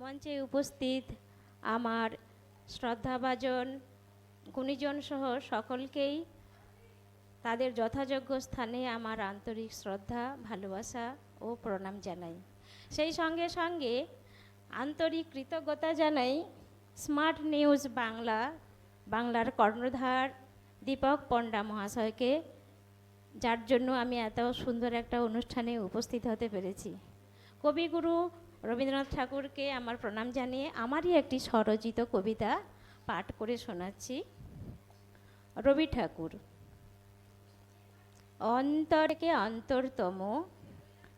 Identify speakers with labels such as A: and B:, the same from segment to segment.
A: মঞ্চে উপস্থিত আমার শ্রদ্ধাভাজন গুণীজন সহ সকলকেই তাদের যথাযোগ্য স্থানে আমার আন্তরিক শ্রদ্ধা, ভালোবাসা ও প্রণাম জানাই। সেই সঙ্গে সঙ্গে আন্তরিক কৃতজ্ঞতা জানাই স্মার্ট নিউজ বাংলা, বাংলার কর্ণধার দীপক পণ্ডা মহাশয়কে, যার জন্য আমি এত সুন্দর একটা অনুষ্ঠানে উপস্থিত হতে পেরেছি। কবিগুরু রবীন্দ্রনাথ ঠাকুরকে আমার প্রণাম জানিয়ে আমারই একটি স্বরচিত কবিতা পাঠ করে শোনাচ্ছি। রবি ঠাকুর, অন্তরকে অন্তরতম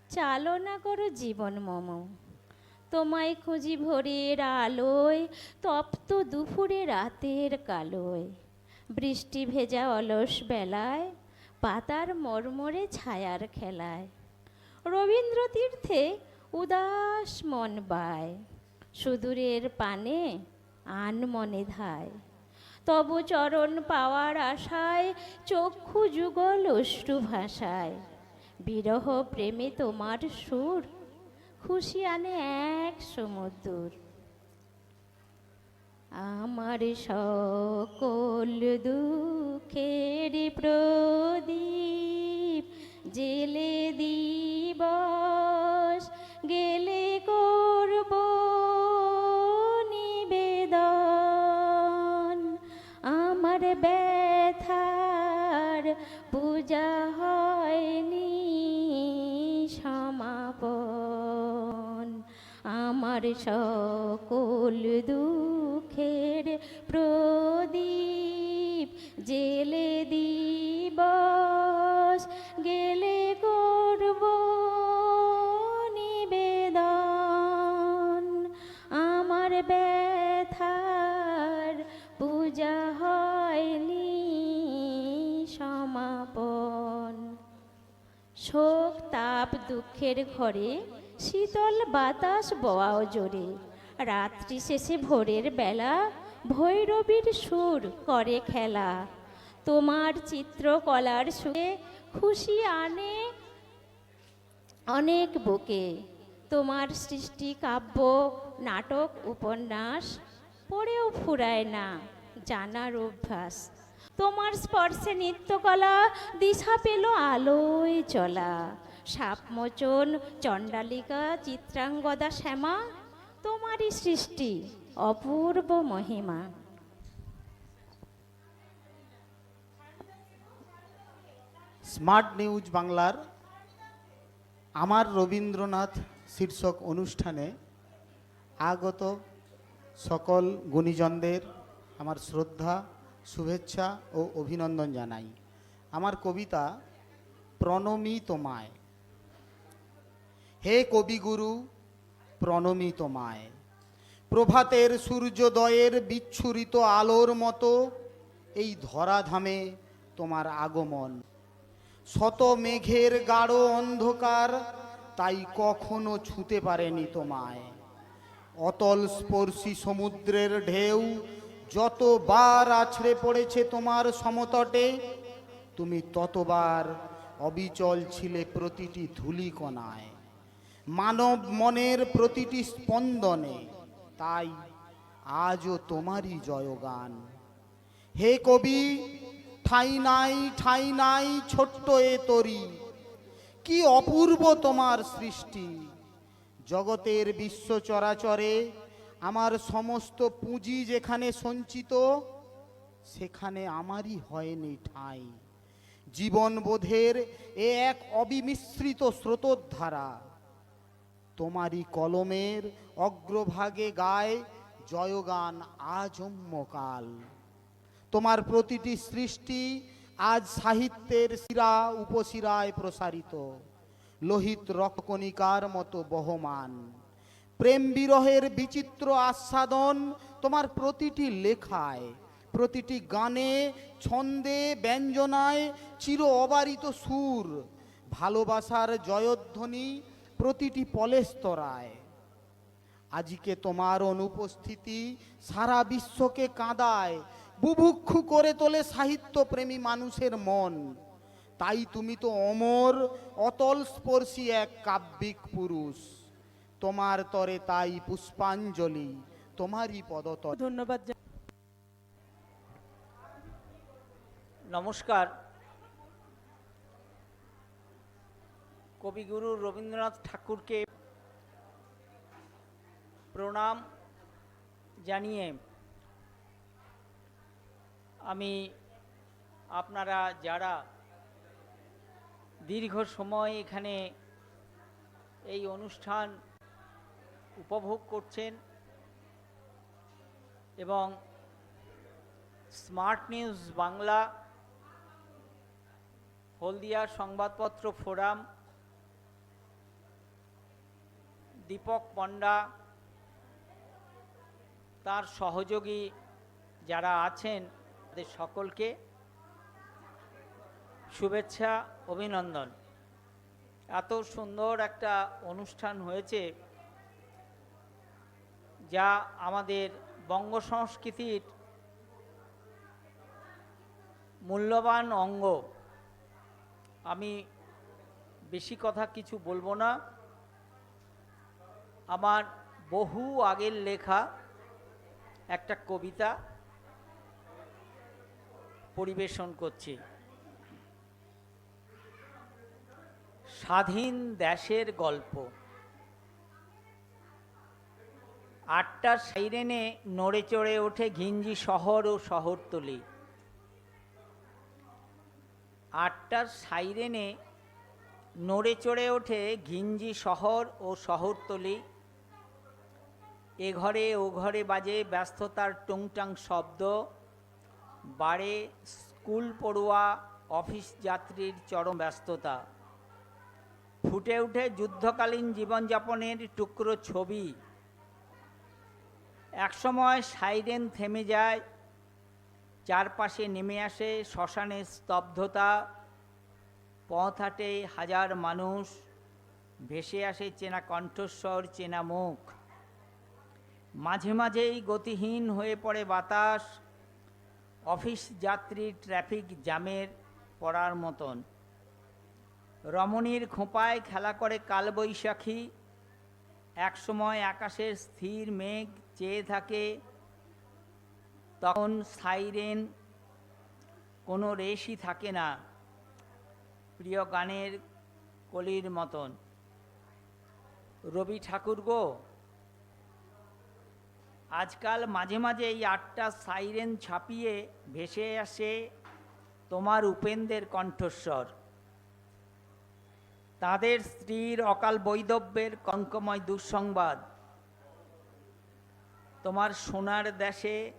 A: চালনা করো জীবন মম। তোমায় খুঁজি ভোরের আলোয়, তপ্ত দুপুরে রাতের কালোয়। বৃষ্টি ভেজা অলস বেলায়, পাতার মরমরে ছায়ার খেলায়। রবীন্দ্র তীর্থে উদাস মন বায়, সুদূরের পানে আন মনে ধায়। তবু চরণ পাওয়ার আশায় চক্ষু যুগল অশ্রু ভাষায় বিরহ প্রেমে তোমার সুর, খুশি আনে এক সমুদ্র আমার সকল দুঃখের প্রদীপ জেলে সকল দুঃখের প্রদীপ জেলে দিবস, গেলে করব নিবেদন। আমার ব্যথার পূজা হয়নি সমাপন। শোক তাপ দুঃখের ঘরে শীতল বাতাস বওয়াও জোরে। রাত্রি শেষে ভোরের বেলা ভৈরবীর সুর করে খেলা। তোমার চিত্রকলার সুরে খুশি আনে অনেক বুকে। তোমার সৃষ্টি কাব্য, নাটক, উপন্যাস পড়েও ফুরায় না, জানার অভ্যাস। তোমার স্পর্শে নৃত্যকলা, দিশা পেল আলোয় চলা। সাপমোচন, চণ্ডালিকা, চিত্রাঙ্গদা শ্যামা, তোমারই সৃষ্টি, অপূর্ব মহিমা।
B: স্মার্ট নিউজ বাংলার আমার রবীন্দ্রনাথ শীর্ষক অনুষ্ঠানে আগত সকল গুণীজনদের আমার শ্রদ্ধা, শুভেচ্ছা ও অভিনন্দন জানাই। আমার কবিতা প্রণমী তোমায়। হে কবিগুরু, প্রণমী তোমায়। প্রভাতের সূর্যোদয়ের বিচ্ছুরিত আলোর মতো এই ধরাধামে তোমার আগমন। শত মেঘের গাঢ় অন্ধকার তাই কখনো ছুঁতে পারেনি তোমায়। অতল স্পর্শী সমুদ্রের ঢেউ যতবার আছড়ে পড়েছে তোমার সমতটে, তুমি ততবার অবিচল ছিলে প্রতিটি ধূলিকণায়। মানব মনের প্রতিটি স্পন্দনে, তাই আজও তোমারই জয়গান। হে কবি, ঠাই নাই ঠাই নাই, ছোট্ট এ তরি, কি অপূর্ব তোমার সৃষ্টি। জগতের বিশ্ব চরাচরে আমার সমস্ত পুঁজি যেখানে সঞ্চিত, সেখানে আমারই হয়নি ঠাঁই। জীবনবোধের এ এক অবিমিশ্রিত স্রোতধারা তোমারই কলমের অগ্রভাগে গায় জয়গান আজম্যকাল তোমার প্রতিটি সৃষ্টি আজ সাহিত্যের শিরা উপশিরায় প্রসারিত। লোহিত রক্তকণিকার মতো বহমান। প্রেম বিরহের বিচিত্র আস্বাদন তোমার প্রতিটি লেখায়, প্রতিটি গানে, ছন্দে, ব্যঞ্জনায় চির অবারিত সুর। ভালোবাসার জয়ধ্বনি প্রতিটি পলেস্তরায় আজকে তোমার অনুপস্থিতি সারা বিশ্বকে কাঁদায়। বুভুক্ষু করে তোলে সাহিত্যপ্রেমী মানুষের মন। তাই তুমি তো অমর অতল স্পর্শী এক কাব্যিক পুরুষ। তোমার তরে তাই পুষ্পাঞ্জলি, তোমারই পদত
C: ধন্যবাদ।
D: নমস্কার। কবিগুরু রবীন্দ্রনাথ ঠাকুরকে প্রণাম জানিয়ে আমি আপনারা যারা দীর্ঘ সময় এখানে এই অনুষ্ঠান উপভোগ করছেন এবং স্মার্ট নিউজ বাংলা, হলদিয়া সংবাদপত্র ফোরাম দীপক পণ্ডা, তার সহযোগী যারা আছেন, তাদের সকলকে শুভেচ্ছা, অভিনন্দন। এত সুন্দর একটা অনুষ্ঠান হয়েছে যা আমাদের বঙ্গ সংস্কৃতির মূল্যবান অঙ্গ। আমি বেশি কথা কিছু বলব না। আমার বহু আগের লেখা, একটা কবিতা পরিবেশন করছি। স্বাধীন দেশের গল্প। আটটার সাইরেনে নড়ে চড়ে ওঠে ঘিঞ্জি শহর ও শহরতলি। আটটার সাইরেনে নড়ে চড়ে ওঠে ঘিঞ্জি শহর ও শহরতলি। এ ঘরে ও ঘরে বাজে ব্যস্ততার টুংটাং শব্দ। বাড়ে স্কুল পড়ুয়া, অফিস যাত্রীর চরম ব্যস্ততা। ফুটে উঠে যুদ্ধকালীন জীবনযাপনের টুকরো ছবি। একসময় সাইরেন থেমে যায়, চারপাশে নেমে আসে শ্মশানের স্তব্ধতা। পথ হাঁটে হাজার মানুষ, ভেসে আসে চেনা কণ্ঠস্বর, চেনা মুখ। মাঝে মাঝেই গতিহীন হয়ে পড়ে বাতাস। অফিস যাত্রী ট্রাফিক জ্যামের পড়ার মতন। রমণীর খোঁপায় খেলা করে কালবৈশাখী। একসময় আকাশের স্থির মেঘ চেয়ে থাকে। তখন সাইরেন, কোনো রেশই থাকে না। প্রিয় গানের কলির মতন। রবি ঠাকুর গো আজকাল মাঝে মাঝে এই আটটা সাইরেন ছাপিয়ে ভেসে আসে তোমার উপেন্দ্রের কণ্ঠস্বর। তাদের স্ত্রীর অকাল বৈদব্যের কঙ্কময় দুঃসংবাদ। তোমার সোনার দেশে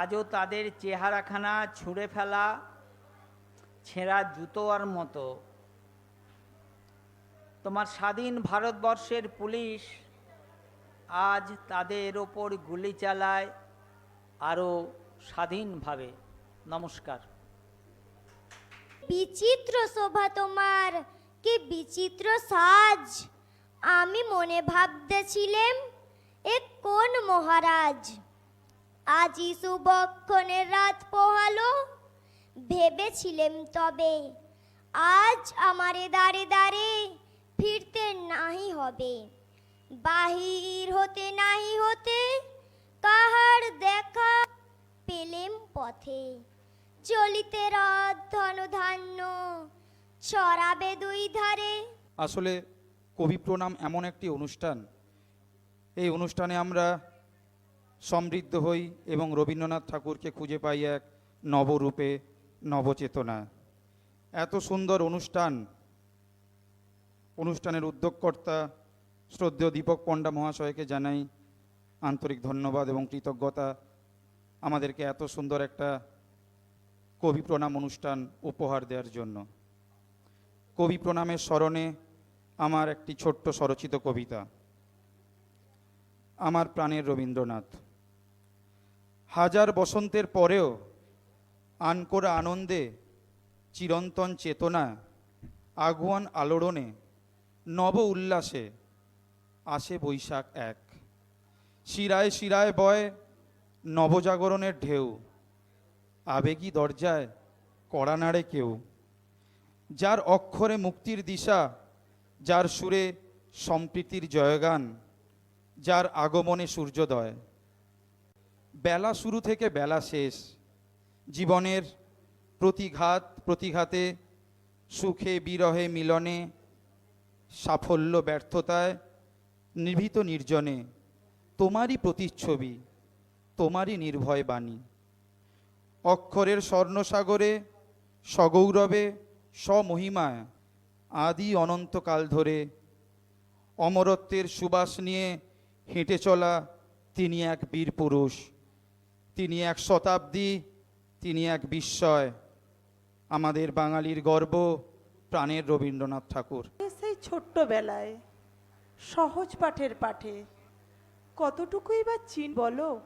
D: আজও তাদের চেহারাখানা ছুঁড়ে ফেলা ছেঁড়া জুতোয়ার মতো। তোমার স্বাধীন ভারতবর্ষের পুলিশ আজ তাদের ওপর গুলি চালায় আরও স্বাধীনভাবে। নমস্কার।
E: বিচিত্র শোভা তোমার, কি বিচিত্র সাজ। আমি মনে ভাবতেছিলেম, এ কোন মহারাজ? আজি শুভক্ষণের রাত পোহালো, ভেবেছিলেম তবে আজ আমারে দাঁড়ে দাঁড়ে ফিরতে নাহি হবে। বাহির হতে নাহি হতে কাহার দেখা পেলেম পথে। চলিতে রথ ধনধান্য দুই ধারে।
F: আসলে কবি প্রণাম এমন একটি অনুষ্ঠান। এই অনুষ্ঠানে আমরা সমৃদ্ধ হই এবং রবীন্দ্রনাথ ঠাকুরকে খুঁজে পাই এক নবরূপে, নবচেতনা। এত সুন্দর অনুষ্ঠান, অনুষ্ঠানের উদ্যোগকর্তা শ্রদ্ধেয় দীপক পণ্ডা মহাশয়কে জানাই আন্তরিক ধন্যবাদ এবং কৃতজ্ঞতা। আমাদেরকে এত সুন্দর একটা কবি প্রণাম অনুষ্ঠান উপহার দেওয়ার জন্য। কবি প্রণামের স্মরণে আমার একটি ছোট্ট স্বরচিত কবিতা। আমার প্রাণের রবীন্দ্রনাথ। হাজার বসন্তের পরেও আনকোরা আনন্দে চিরন্তন চেতনা, আগুয়ান আলোড়নে, নব উল্লাসে আসে বৈশাখ এক। শিরায় শিরায় বয় নবজাগরণের ঢেউ। আবেগী দরজায় কড়া নাড়ে কেউ। যার অক্ষরে মুক্তির দিশা, যার সুরে সম্প্রীতির জয়গান, যার আগমনে সূর্যোদয়। বেলা শুরু থেকে বেলা শেষ। জীবনের প্রতিঘাত প্রতিঘাতে, সুখে বিরহে মিলনে, সাফল্য ব্যর্থতায় নিভৃত নির্জনে, তোমারই প্রতিচ্ছবি, তোমারই নির্ভয় বাণী। অক্ষরের স্বর্ণসাগরে, সগৌরবে, স্বমহিমায়, আদি অনন্তকাল ধরে, অমরত্বের সুবাস নিয়ে হেঁটে চলা তিনি এক বীর পুরুষ, তিনি এক শতাব্দী, তিনি এক বিস্ময়। আমাদের বাঙালির গর্ব প্রাণের রবীন্দ্রনাথ ঠাকুর।
C: সেই ছোট্টবেলায় সহজ পাঠের পাঠে। কতটুকুই বা চিন বলো?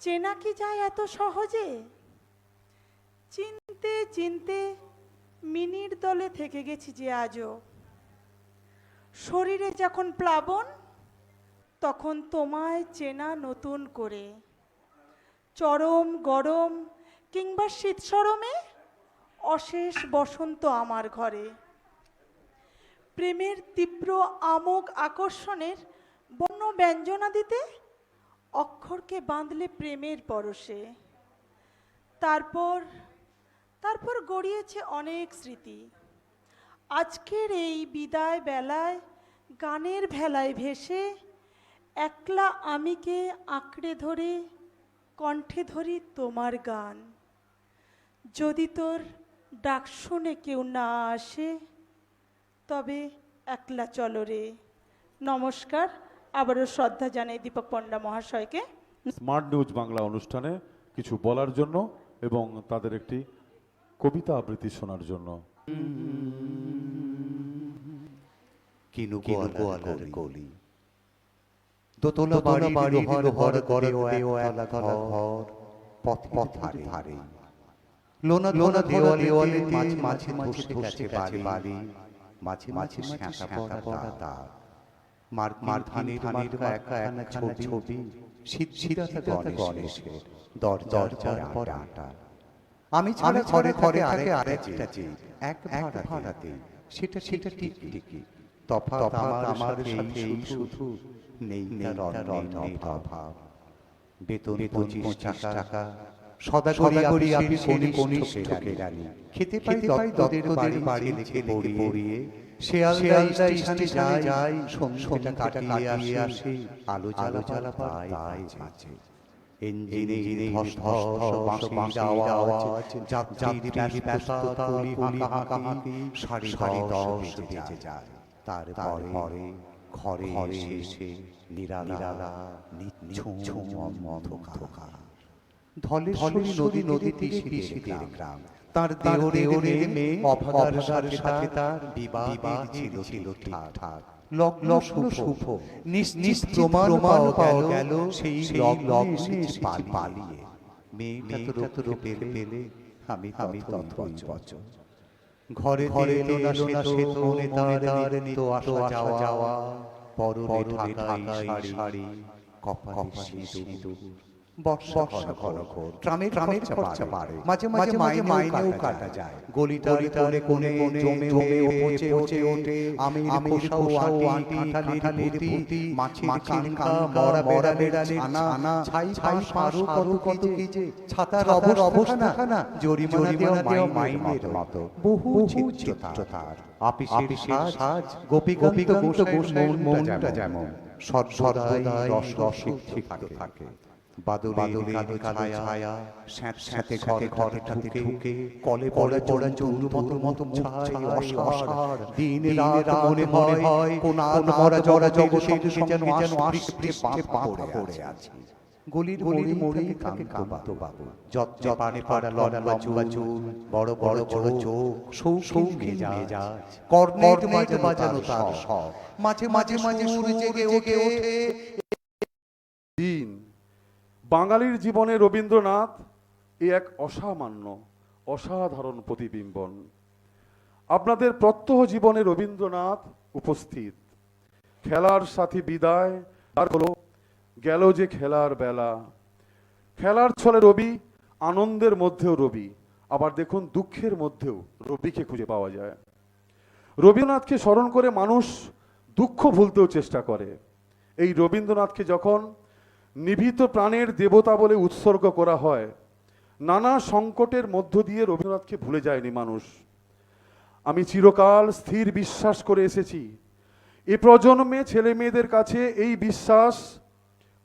C: চেনা কি যায় এত সহজে? চিনতে চিনতে মিনির দলে থেকে গেছি যে আজও। শরীরে যখন প্লাবন, তখন তোমায় চেনা নতুন করে। চরম, গরম কিংবা শীত সরমে অশেষ বসন্ত আমার ঘরে। প্রেমের তীব্র আমোগ আকর্ষণের বন্য ব্যঞ্জনা দিতে অক্ষরকে বাঁধলে প্রেমের পরশে। তারপর তারপর গড়িয়েছে অনেক স্মৃতি। আজকের এই বিদায় বেলায়, গানের ভেলায় ভেসে, একলা আমিকে আঁকড়ে ধরে, কণ্ঠে ধরি তোমার গান। যদি তোর ডাক শুনে কেউ না আসে তবে একলা চলো রে। নমস্কার আবারও শ্রদ্ধা জানাই দীপক পণ্ডা মহাশয়কে।
G: স্মার্ট নিউজ বাংলা অনুষ্ঠানে কিছু বলার জন্য এবং তাদের একটি কবিতা আবৃত্তি শোনার জন্য।
H: দোতলা বাড়ি বাড়ি লোহার ঘরে দেও একতলা ঘর পথ পথ ধারে ধারে। লোনা লোনা দেওয়ালে দেওয়ালে মাঝে মাঝে ধসে ধসে বাড়ি। বাড়ি। মাঝে মাঝে শ্যাঁতা পড়া তার। মার মার ধানের ধানের একা একা ছবি। সিদ্ধিদাতা গণেশের দরজার পর আটা। আমি ছাড়া ঘরে ঘরে থাকে আরেকটা চিজ এক ভাড়াতে সেটা সেটা ঠিক ঠিকই। তফাৎ আমার আমার সাথে শুধু নেই। অভাব। বেতন পঁচিশ টাকা। সদা করি করি আমি কোনি রানি খেতে পাই দত্তদের বাড়ি বাড়ি লিখে লিখে পড়িয়ে শেয়ালদা স্টেশনে যায় যায় সন্ধ্যা কাটিয়ে আসে আলো জ্বালা জ্বালা পায় মাঝে ইঞ্জিনে ধস ধস আওয়াজ ব্যস্ততা কুলি হাঁকা হাঁকি সাড়ে সাড়ে দশ বেজে যায়। তারপরে ঘরে এসে নিরালা নিচ্ছুম অন্ধকার। ধলে ধলে নদী শীতের গ্রাম তার দেওরে দেওরে মেয়ে অভাগার সাথে তার বিবাহ ছিল ছিল ঠিকঠাক লগ্ন শুভ। নিশ্চিত প্রমাণ পাওয়া গেল সেই লগ্নে পালিয়ে। মেয়েটা তো রূপের পেলে আমি আমি বচন ঘরে ঘরে এলো না সে তো মনে তার নিত আসা যাওয়া। পরনে ঢাকাই শাড়ি কপালে সিঁদুর। বর্ষা ঘন ঘোর ট্রামের ট্রামের খরচা বাড়ে মাঝে মাঝে মাঝে মাইনেও কাটা যায় গলিটা গলিটারে কোণে কোণে জমে ওপচে ওঠে ওঠে আমি আমি খোসাও আটি কাঁঠালের ভুতি মাছের কানকা মরা মরা বেড়ালে ছানা ছাই ছাই পারো কত কত কি ছাতার অবর অবস্থা না জরিমানা দেওয়া মাইনের মতো বহু চিত্র তার আপিসের সাজ গোপীকান্ত গোসাইয়ের মনটা যেমন সর্বদাই রস রস থাকে বাদলে কালো ছায়া স্যাঁতে ঘরে ঘরে ঢুকে ঢুকে কলে পড়ে পড়ে চৌর মতো মতো ছাই অসার দিন রাত মনে মনে হয় কোন মরা জরা জগতের যেন যেন আসছে পাপ পড়ে আছে। গলির গলির মোড়ে কান্ত বাবু। যত পানে পাড়া লড়া লম্বা চুল বড় বড় বড় চোখ সৌ সৌ মেজাজ কর্নেট বাজানো তার সব মাঝে মাঝে মাঝে জেগে ওঠে।
G: বাঙালির জীবনে রবীন্দ্রনাথ এ এক অসামান্য, অসাধারণ প্রতিবিম্বন। আপনাদের প্রত্যহ জীবনে রবীন্দ্রনাথ উপস্থিত। খেলার সাথী বিদায় আর হলো, গেল যে খেলার বেলা। খেলার ছলে রবি, আনন্দের মধ্যেও রবি। আবার দেখুন, দুঃখের মধ্যেও রবিকে খুঁজে পাওয়া যায়। রবীন্দ্রনাথকে স্মরণ করে মানুষ দুঃখ ভুলতেও চেষ্টা করে। এই রবীন্দ্রনাথকে যখন নিভৃত প্রাণের দেবতা বলে উৎসর্গ করা হয়। নানা সংকটের মধ্য দিয়ে রবীন্দ্রনাথকে ভুলে যায়নি মানুষ। আমি চিরকাল স্থির বিশ্বাস করে এসেছি। এ প্রজন্মে ছেলে মেয়েদের কাছে এই বিশ্বাস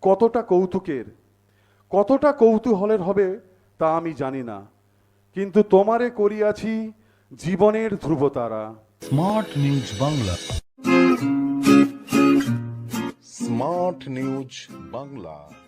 G: কতটা কৌতুকের? কতটা কৌতূহলের হবে তা আমি জানি না। কিন্তু তোমারে করিয়াছি জীবনের ধ্রুবতারা।
I: Smart news Bangla.
J: Smart news Bangla.